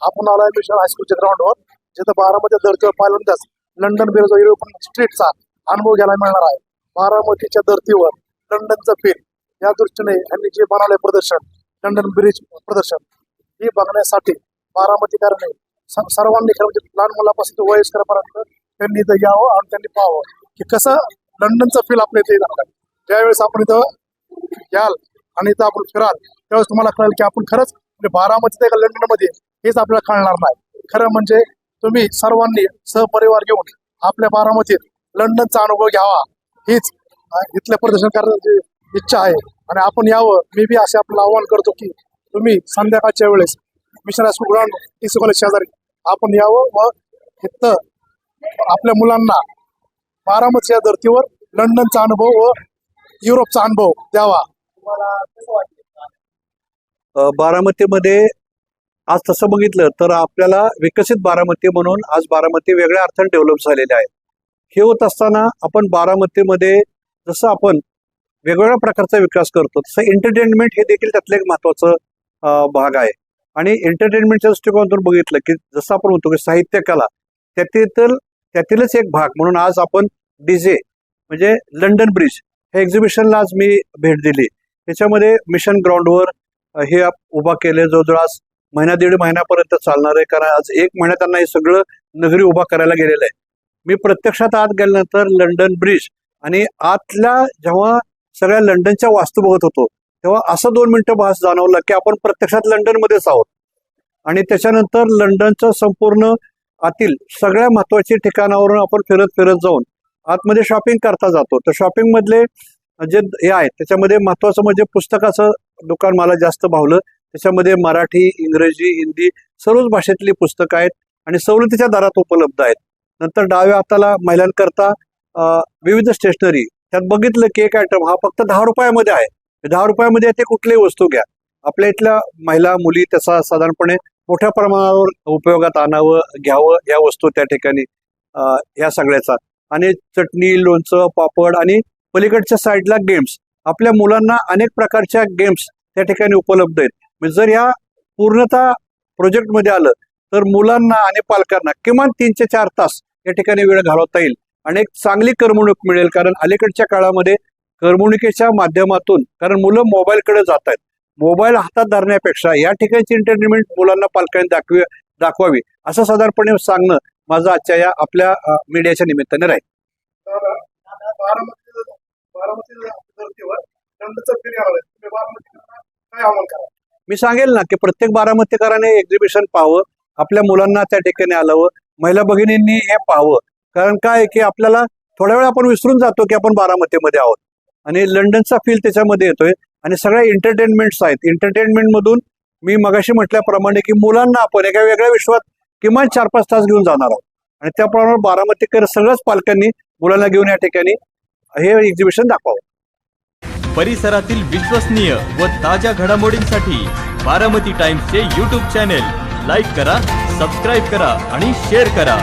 आपण आलाय मिशन हायस्कूलच्या ग्राउंडवर जिथं बारामती धर्तीवर पहिल्यांदाच लंडन ब्रिज युरोपियन स्ट्रीटचा अनुभव घ्यायला मिळणार आहे बारामतीच्या धर्तीवर लंडनचं फील या दृष्टीने यांनी जे बनवले प्रदर्शन लंडन ब्रिज प्रदर्शन। हे बघण्यासाठी बारामतीकरांनी सर्वांनी खरं म्हणजे लहान मुलापासून ते वयस्करापर्यंत त्यांनी इथं यावं आणि त्यांनी पाहावं की कसं लंडनचं फील आपल्या इथे जाणार ज्यावेळेस आपण इथं याल आणि इथं आपण फिराल त्यावेळेस तुम्हाला कळेल की आपण खरंच म्हणजे बारामती का लंडनमध्ये हेच आपल्याला कळणार नाही. खरं म्हणजे तुम्ही सर्वांनी सहपरिवार घेऊन आपल्या बारामतीत लंडनचा अनुभव घ्यावा. हीच इथल्या प्रदर्शन करण्याची इच्छा आहे. आणि आपण यावं मी बी असे आपलं आवाहन करतो की तुम्ही संध्याकाळच्या वेळेस mission high school ground T C college शेजारी आपण यावं व इथं आपल्या मुलांना बारामतीच्या धर्तीवर लंडनचा अनुभव व युरोपचा अनुभव द्यावा. तुम्हाला कसं वाटतं बारामतीमध्ये आज तसं बघितलं तर आपल्याला विकसित बारामती म्हणून आज बारामती वेगळ्या अर्थाने डेव्हलप झालेले आहे हे होत असताना आपण बारामतीमध्ये जसं आपण वेगवेगळ्या प्रकारचा विकास करतो तसं एंटरटेनमेंट हे देखील त्यातलं एक महत्वाचं भाग आहे. आणि एंटरटेनमेंटच्या दृष्टिकोनातून बघितलं की जसं आपण म्हणतो की साहित्य कला त्यातील त्यातीलच एक भाग. म्हणून आज आपण डीजे म्हणजे लंडन ब्रिज हे एक्झिबिशनला आज मी भेट दिली. त्याच्यामध्ये मिशन ग्राउंडवर हे उभा केले जवळजवळ आज महिना दीड महिन्यापर्यंत चालणार आहे. कारण आज एक महिना त्यांना हे सगळं नगरी उभा करायला गेलेलं आहे. मी प्रत्यक्षात आत गेल्यानंतर लंडन ब्रिज आणि आतल्या जेव्हा सगळ्या लंडनच्या वास्तू बघत होतो तेव्हा असं दोन मिनिटं भास जाणवलं की आपण प्रत्यक्षात लंडनमध्येच आहोत. आणि त्याच्यानंतर लंडनचं संपूर्ण आतील सगळ्या महत्त्वाच्या ठिकाणावरून आपण फिरत फिरत जाऊन आतमध्ये शॉपिंग करता जातो. तर शॉपिंग मधले जे हे आहेत त्याच्यामध्ये महत्वाचं म्हणजे पुस्तकाचं दुकान मला जास्त भावलं. त्याच्यामध्ये मराठी इंग्रजी हिंदी सर्वच भाषेतली पुस्तकं आहेत आणि सवलतीच्या दरात उपलब्ध आहेत. नंतर डाव्या हाताला महिलांकरता विविध स्टेशनरी त्यात बघितलं की एक आयटम हा फक्त दहा रुपयामध्ये आहे. दहा रुपयामध्ये ते कुठलीही वस्तू घ्या. आपल्या इथल्या महिला मुली त्याचा साधारणपणे मोठ्या प्रमाणावर उपयोगात आणावं घ्यावं या वस्तू त्या ठिकाणी या सगळ्याचा. आणि चटणी लोणचं पापड आणि पलीकडच्या साईडला गेम्स आपल्या मुलांना अनेक प्रकारच्या गेम्स त्या ठिकाणी उपलब्ध आहेत. म्हणजे जर या पूर्णतः प्रोजेक्टमध्ये आलं तर मुलांना आणि पालकांना किमान तीन ते चार तास या ठिकाणी वेळ घालवता येईल. आणि एक चांगली करमणूक मिळेल कारण अलीकडच्या काळामध्ये करमणुकीच्या माध्यमातून कारण मुलं मोबाईलकडे जात आहेत. मोबाईल हातात धरण्यापेक्षा या ठिकाणची एंटरटेनमेंट मुलांना पालकांनी दाखवी दाखवावी असं साधारणपणे सांगणं माझं आजच्या या आपल्या मीडियाच्या निमित्ताने राहील तर बारामती बारामती धर्तीवर लंडनचं फील येणार आहे तुम्ही करा. मी सांगेल ना की प्रत्येक बारामतीकराने एक्झिबिशन पाहावं आपल्या मुलांना त्या ठिकाणी आलावं महिला भगिनींनी हे पाहावं. कारण काय आहे की आपल्याला थोड्या वेळ आपण विसरून जातो की आपण बारामतीमध्ये आहोत. आणि लंडनचा फील त्याच्यामध्ये येतोय. आणि सगळ्या एंटरटेनमेंट्स आहेत. एंटरटेनमेंट मधून मी मगाशी म्हटल्याप्रमाणे की मुलांना आपण एका वेगळ्या विश्वात किमान चार पाच तास घेऊन जाणार आहोत. आणि त्याप्रमाणे बारामतीकर सगळ्याच पालकांनी मुलांना घेऊन या ठिकाणी हे एक्झिबिशन दाखवावं. परिसरातील विश्वसनीय व ताज्या घडामोडींसाठी बारामती टाइम्सचे यूट्यूब चॅनेल लाईक करा सबस्क्राईब करा आणि शेअर करा.